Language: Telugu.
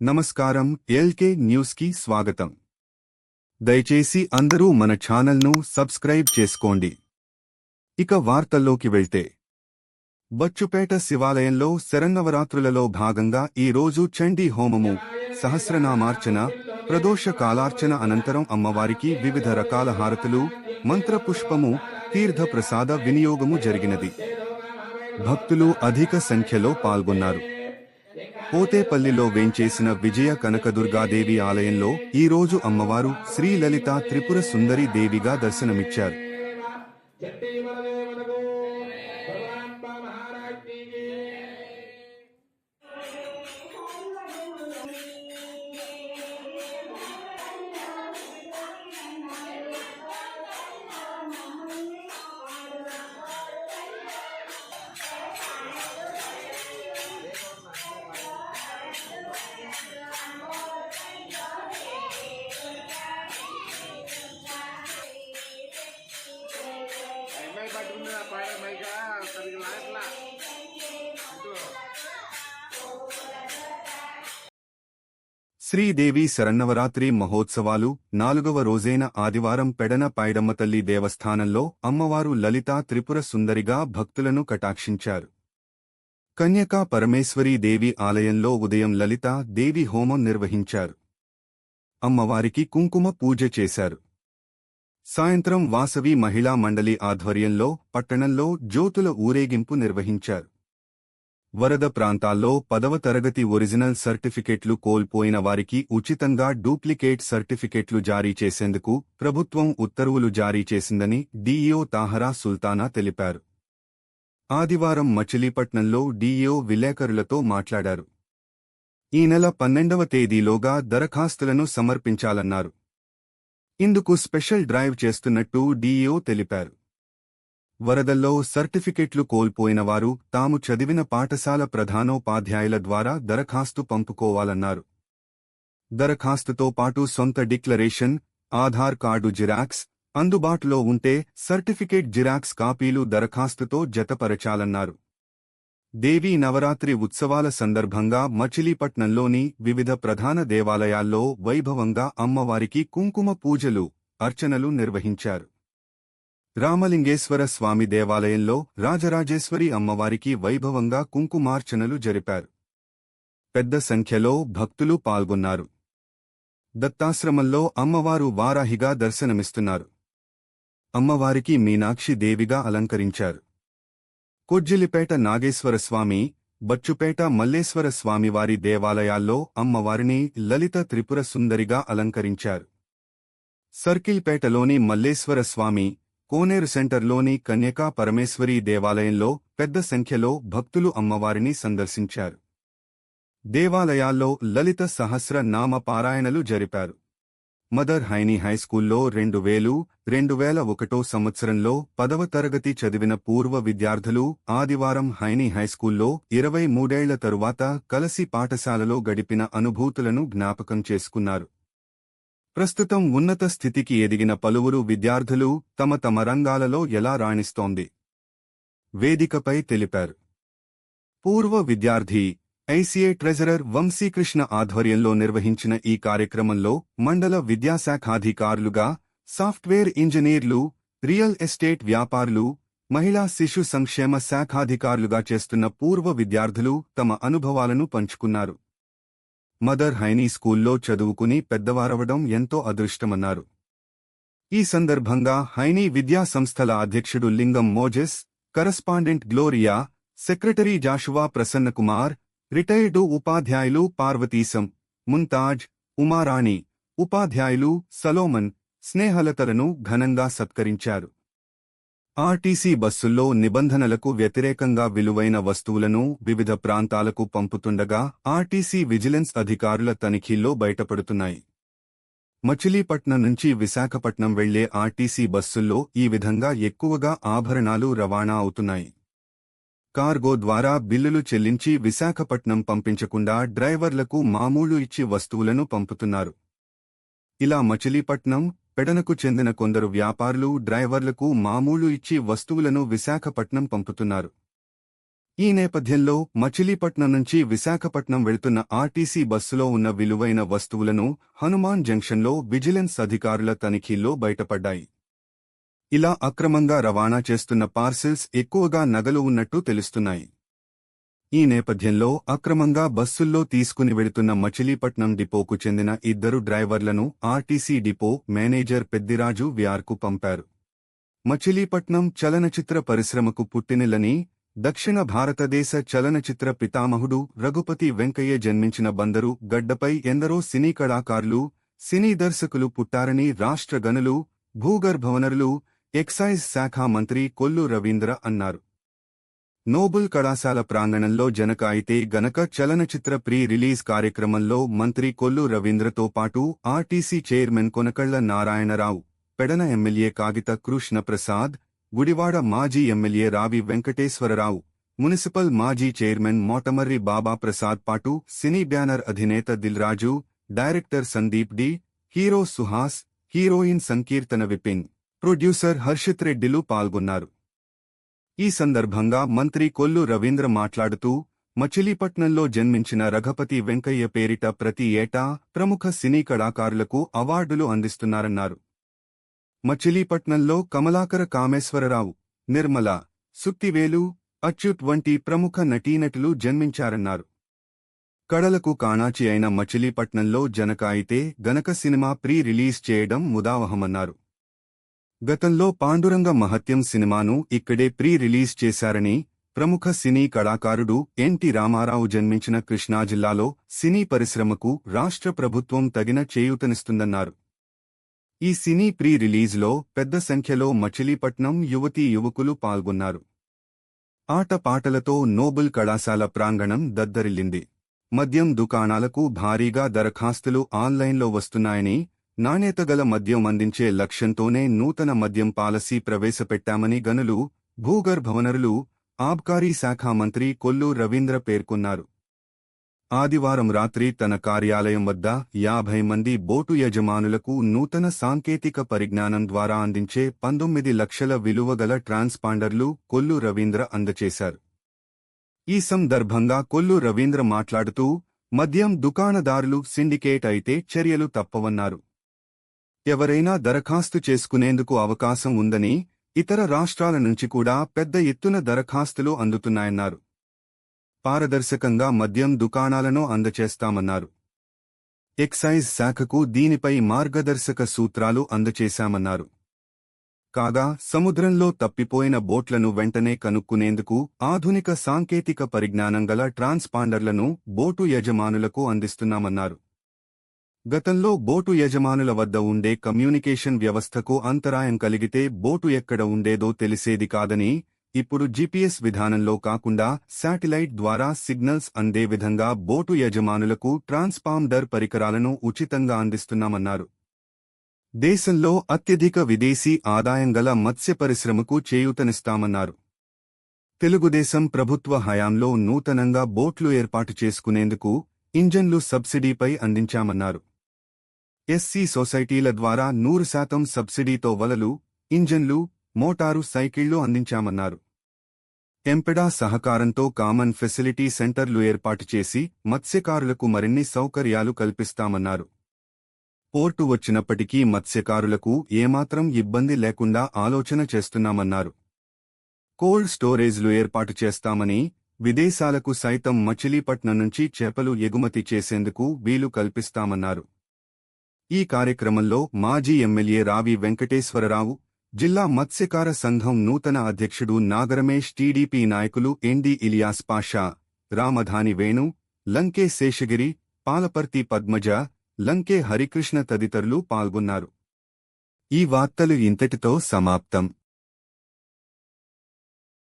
నమస్కారం ఎల్కే న్యూస్కి స్వాగతం. దయచేసి అందరూ మన ఛానల్ను సబ్స్క్రైబ్ చేసుకోండి. ఇక వార్తల్లోకి వెళ్తే. బచ్చుపేట శివాలయంలో శరన్నవరాత్రులలో భాగంగా ఈ రోజు చండీ హోమము సహస్రనామార్చన ప్రదోష కాలార్చన అనంతరం అమ్మవారికి వివిధ రకాల హారతులు మంత్రపుష్పము తీర్థప్రసాద వినియోగము జరిగినది. భక్తులు అధిక సంఖ్యలో పాల్గొన్నారు. పోతేపల్లిలో వేంచేసిన విజయ కనకదుర్గాదేవి ఆలయంలో ఈరోజు అమ్మవారు శ్రీ లలిత త్రిపుర సుందరి దేవిగా దర్శనమిచ్చారు. శ్రీదేవి శరన్నవరాత్రి మహోత్సవాలు. నాలుగవ రోజైన ఆదివారం పెడన పైడమ్మ తల్లి దేవస్థానంలో అమ్మవారు లలితా త్రిపుర సుందరిగా భక్తులను కటాక్షించారు. కన్యకా పరమేశ్వరీ దేవి ఆలయంలో ఉదయం లలితా దేవి హోమం నిర్వహించారు. అమ్మవారికి కుంకుమ పూజ చేశారు. సాయంత్రం వాసవి మహిళా మండలి ఆధ్వర్యంలో పట్టణంలో జ్యోతుల ఊరేగింపు నిర్వహించారు. వరద ప్రాంతాల్లో పదవ తరగతి ఒరిజినల్ సర్టిఫికెట్లు కోల్పోయిన వారికి ఉచితంగా డూప్లికేట్ సర్టిఫికెట్లు జారీ చేసేందుకు ప్రభుత్వం ఉత్తర్వులు జారీ చేసిందని డీఈఓ తాహరా సుల్తానా తెలిపారు. ఆదివారం మచిలీపట్నంలో డీఈఓ విలేకరులతో మాట్లాడారు. ఈ నెల పన్నెండవ తేదీలోగా దరఖాస్తులను సమర్పించాలన్నారు. ఇందుకు స్పెషల్ డ్రైవ్ చేస్తున్నట్టు డీఈఓ తెలిపారు. వరదల్లో సర్టిఫికెట్లు కోల్పోయిన వారు తాము చదివిన పాఠశాల ప్రధానోపాధ్యాయుల ద్వారా దరఖాస్తు పంపుకోవాలన్నారు. దరఖాస్తుతో పాటు సొంత డిక్లరేషన్ ఆధార్ కార్డు జిరాక్స్ అందుబాటులో ఉంటే సర్టిఫికేట్ జిరాక్స్ కాపీలు దరఖాస్తుతో జతపరచాలన్నారు. దేవీ నవరాత్రి ఉత్సవాల సందర్భంగా మచిలీపట్నంలోని వివిధ ప్రధాన దేవాలయాల్లో వైభవంగా అమ్మవారికి కుంకుమ పూజలు అర్చనలు నిర్వహించారు. రామలింగేశ్వర స్వామి దేవాలయంలో రాజరాజేశ్వరి అమ్మవారికి వైభవంగా కుంకుమార్చనలు జరిపారు. పెద్ద సంఖ్యలో భక్తులు పాల్గొన్నారు. దత్తాశ్రమంలో అమ్మవారు వారాహిగా దర్శనమిస్తున్నారు. అమ్మవారికి మీనాక్షి దేవిగా అలంకరించారు. కొజ్జిలిపేట నాగేశ్వర స్వామి బచ్చుపేట మల్లేశ్వర స్వామివారి దేవాలయాల్లో అమ్మవారిని లలిత త్రిపుర సుందరిగా అలంకరించారు. సర్కిల్పేటలోని మల్లేశ్వర స్వామి కోనేరు సెంటర్లోని కన్యకా పరమేశ్వరీ దేవాలయంలో పెద్ద సంఖ్యలో భక్తులు అమ్మవారిని సందర్శించారు. దేవాలయాల్లో లలిత సహస్ర నామ పారాయణలు జరిపారు. మదర్ హైనీ హైస్కూల్లో రెండు వేలు రెండు వేల ఒకటో సంవత్సరంలో పదవ తరగతి చదివిన పూర్వ విద్యార్థులు ఆదివారం హైనీ హైస్కూల్లో ఇరవై మూడేళ్ళ తరువాత కలసి పాఠశాలలో గడిపిన అనుభూతులను జ్ఞాపకం చేసుకున్నారు. ప్రస్తుతం ఉన్నత స్థితికి ఎదిగిన పలువురు విద్యార్థులు తమ తమ రంగాలలో ఎలా రాణిస్తోంది? వేదికపై తెలిపారు. పూర్వ విద్యార్థి ఐసీఏ ట్రెజరర్ వంశీకృష్ణ ఆధ్వర్యంలో నిర్వహించిన ఈ కార్యక్రమంలో మండల విద్యాశాఖాధికారులుగా సాఫ్ట్వేర్ ఇంజనీర్లు రియల్ ఎస్టేట్ వ్యాపారులు మహిళా శిశు సంక్షేమ శాఖాధికారులుగా చేస్తున్న పూర్వ విద్యార్థులు తమ అనుభవాలను పంచుకున్నారు. మదర్ హైనీ స్కూల్లో చదువుకుని పెద్దవారవడం ఎంతో అదృష్టమన్నారు. ఈ సందర్భంగా హైనీ విద్యా సంస్థల అధ్యక్షుడు Lingam Moses correspondent Gloria secretary Joshua Prasannakumar retired ఉపాధ్యాయులు పార్వతీశం ముంతాజ్ ఉమారాణి ఉపాధ్యాయులు సలోమన్ స్నేహలతలను ఘనంగా సత్కరించారు. ఆర్టీసీ బస్సుల్లో నిబంధనలకు వ్యతిరేకంగా విలువైన వస్తువులను వివిధ ప్రాంతాలకు పంపుతుండగా ఆర్టీసీ విజిలెన్స్ అధికారుల తనిఖీల్లో బయటపడుతున్నాయి. మచిలీపట్నం నుంచి విశాఖపట్నం వెళ్ళే ఆర్టీసీ బస్సుల్లో ఈ విధంగా ఎక్కువగా ఆభరణాలు రవాణా అవుతున్నాయి. కార్గో ద్వారా బిల్లులు చెల్లించి విశాఖపట్నం పంపించకుండా డ్రైవర్లకు మామూలు ఇచ్చి వస్తువులను పంపుతున్నారు. ఇలా మచిలీపట్నం పెడనకు చెందిన కొందరు వ్యాపారులు డ్రైవర్లకు మామూలు ఇచ్చి వస్తువులను విశాఖపట్నం పంపుతున్నారు. ఈ నేపథ్యంలో మచిలీపట్నం నుంచి విశాఖపట్నం వెళ్తున్న ఆర్టీసీ బస్సులో ఉన్న విలువైన వస్తువులను హనుమాన్ జంక్షన్లో విజిలెన్స్ అధికారుల తనిఖీల్లో బయటపడ్డాయి. ఇలా అక్రమంగా రవాణా చేస్తున్న పార్సిల్స్ ఎక్కువగా నగలు ఉన్నట్టు తెలుస్తున్నాయి. ఈ నేపథ్యంలో అక్రమంగా బస్సుల్లో తీసుకుని వెళుతున్న మచిలీపట్నం డిపోకు చెందిన ఇద్దరు డ్రైవర్లను ఆర్టీసీ డిపో మేనేజర్ పెద్దిరాజు వ్యార్కు పంపారు. మచిలీపట్నం చలనచిత్ర పరిశ్రమకు పుట్టినిల్లని దక్షిణ భారతదేశ చలనచిత్ర పితామహుడు రఘుపతి వెంకయ్య జన్మించిన బందరు గడ్డపై ఎందరో సినీ కళాకారులు సినీ దర్శకులు పుట్టారని రాష్ట్ర గనులు భూగర్భవనరులు ఎక్సైజ్ శాఖ మంత్రి కొల్లు రవీంద్ర అన్నారు. నోబుల్ కళాశాల ప్రాంగణంలో జనక అయితే గనక చలనచిత్ర ప్రీ రిలీజ్ కార్యక్రమంలో మంత్రి కొల్లు రవీంద్రతో పాటు RTC chairman Konakalla Narayanarao Pedana MLA Kagitha Krishnaprasad Gudivada మాజీ ఎమ్మెల్యే రావి వెంకటేశ్వరరావు మున్సిపల్ మాజీ చైర్మన్ మోటమర్రి బాబా ప్రసాద్ పాటు సినీ బ్యానర్ అధినేత Dil Raju director Sandeep D hero Suhas heroine Sankeerthana Vipin producer Harshit రెడ్డిలు పాల్గొన్నారు. ఈ సందర్భంగా మంత్రి కొల్లు రవీంద్ర మాట్లాడుతూ మచిలీపట్నంలో జన్మించిన రఘపతి వెంకయ్య పేరిట ప్రతి ఏటా ప్రముఖ సినీ కళాకారులకు అవార్డులు అందిస్తున్నారన్నారు. మచిలీపట్నంలో కమలాకర కామేశ్వరరావు నిర్మల సుత్తివేలు అచ్యుత్ వంటి ప్రముఖ నటీనటులు జన్మించారన్నారు. కళలకు కాణాచి అయిన మచిలీపట్నంలో జనక అయితే గనక సినిమా ప్రీ రిలీజ్ చేయడం ముదావహమన్నారు. గతంలో పాండురంగ మహత్యం సినిమాను ఇక్కడే ప్రీ రిలీజ్ చేశారని ప్రముఖ సినీ కళాకారుడు ఎన్టి రామారావు జన్మించిన కృష్ణా జిల్లాలో సినీ పరిశ్రమకు రాష్ట్ర ప్రభుత్వం తగిన చేయూతనిస్తుందన్నారు. ఈ సినీ ప్రీ రిలీజ్లో పెద్ద సంఖ్యలో మచిలీపట్నం యువతీ యువకులు పాల్గొన్నారు. ఆటపాటలతో నోబుల్ కళాశాల ప్రాంగణం దద్దరిల్లింది. మద్యం దుకాణాలకు భారీగా దరఖాస్తులు ఆన్లైన్లో వస్తున్నాయని నాణ్యతగల మద్యం అందించే లక్ష్యంతోనే నూతన మద్యం పాలసీ ప్రవేశపెట్టామని గనులు భూగర్భవనరులు ఆబ్కారీ శాఖ మంత్రి కొల్లు రవీంద్ర పేర్కొన్నారు. ఆదివారం రాత్రి తన కార్యాలయం వద్ద యాభై మంది బోటు యజమానులకు నూతన సాంకేతిక పరిజ్ఞానం ద్వారా అందించే పంతొమ్మిది లక్షల విలువగల ట్రాన్స్పాండర్లు కొల్లు రవీంద్ర అందచేశారు ఈ సందర్భంగా కొల్లు రవీంద్ర మాట్లాడుతూ మద్యం దుకాణదారులు సిండికేట్ అయితే చర్యలు తప్పవన్నారు. ఎవరైనా దరఖాస్తు చేసుకునేందుకు అవకాశం ఉందని ఇతర రాష్ట్రాల నుంచి కూడా పెద్ద ఎత్తున దరఖాస్తులు అందుతున్నాయన్నారు. పారదర్శకంగా మద్యం దుకాణాలను అందచేస్తామన్నారు. ఎక్సైజ్ శాఖకు దీనిపై మార్గదర్శక సూత్రాలు అందచేశామన్నారు. కాగా సముద్రంలో తప్పిపోయిన బోట్లను వెంటనే కనుక్కునేందుకు ఆధునిక సాంకేతిక పరిజ్ఞానం గల ట్రాన్స్పాండర్లను బోటు యజమానులకు అందిస్తున్నామన్నారు. గతంలో బోటు యజమానుల వద్ద ఉండే కమ్యూనికేషన్ వ్యవస్థకు అంతరాయం కలిగితే బోటు ఎక్కడ ఉండేదో తెలిసేది కాదని ఇప్పుడు జీపీఎస్ విధానంలో కాకుండా శాటిలైట్ ద్వారా సిగ్నల్స్ అందే విధంగా బోటు యజమానులకు ట్రాన్స్పాండర్ పరికరాలను ఉచితంగా అందిస్తున్నామన్నారు. దేశంలో అత్యధిక విదేశీ ఆదాయం గల మత్స్య పరిశ్రమకు చేయూతనిస్తామన్నారు. తెలుగుదేశం ప్రభుత్వ హయాంలో నూతనంగా బోట్లు ఏర్పాటు చేసుకునేందుకు ఇంజన్లు సబ్సిడీపై అందించామన్నారు. ఎస్సీ సొసైటీల ద్వారా నూరు శాతం సబ్సిడీతో వలలు ఇంజన్లు మోటారు సైకిళ్ళు అందించామన్నారు. ఎంపెడా సహకారంతో కామన్ ఫెసిలిటీ సెంటర్లు ఏర్పాటు చేసి మత్స్యకారులకు మరిన్ని సౌకర్యాలు కల్పిస్తామన్నారు. పోర్టు వచ్చినప్పటికీ మత్స్యకారులకు ఏమాత్రం ఇబ్బంది లేకుండా ఆలోచన చేస్తున్నామన్నారు. కోల్డ్ స్టోరేజ్లు ఏర్పాటు చేస్తామని విదేశాలకు సైతం మచిలీపట్నం నుంచి చేపలు ఎగుమతి చేసేందుకు వీలు కల్పిస్తామన్నారు. ఈ కార్యక్రమంలో మాజీ ఎమ్మెల్యే రావి వెంకటేశ్వరరావు జిల్లా మత్స్యకార సంఘం నూతన అధ్యక్షుడు నాగరమేష్ టీడీపీ నాయకులు ఎండి ఇలియాస్ పాషా రామధాని వేణు లంకే శేషగిరి పాలపర్తి పద్మజ లంకే హరికృష్ణ తదితరులు పాల్గొన్నారు. ఈ వార్తలు ఇంతటితో సమాప్తం.